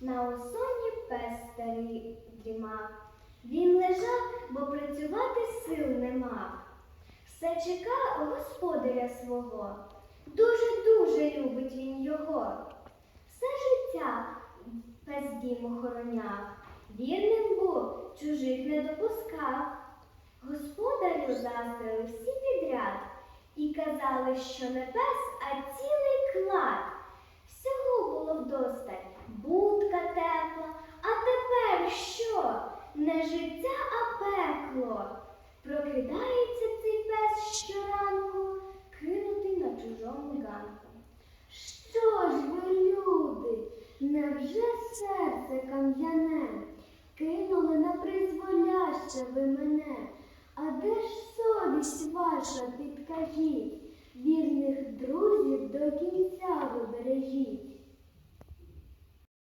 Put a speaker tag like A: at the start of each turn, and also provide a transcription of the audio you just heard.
A: На осоні пес старий дрімав. Він лежав, бо працювати сил не мав. Все чекав господаря свого. Дуже-дуже любить він його. Все життя пес дім охороняв. Вірним був, чужих не допускав. Господарю заздрили всі підряд і казали, що не пес, а цілий клад. Не життя, а пекло. Прокидається цей пес щоранку, кинутий на чужому ганку.
B: Що ж ви, люди, невже серце кам'яне? Кинули на призволяще ви мене, а де ж совість ваша, підкажіть? Вірних друзів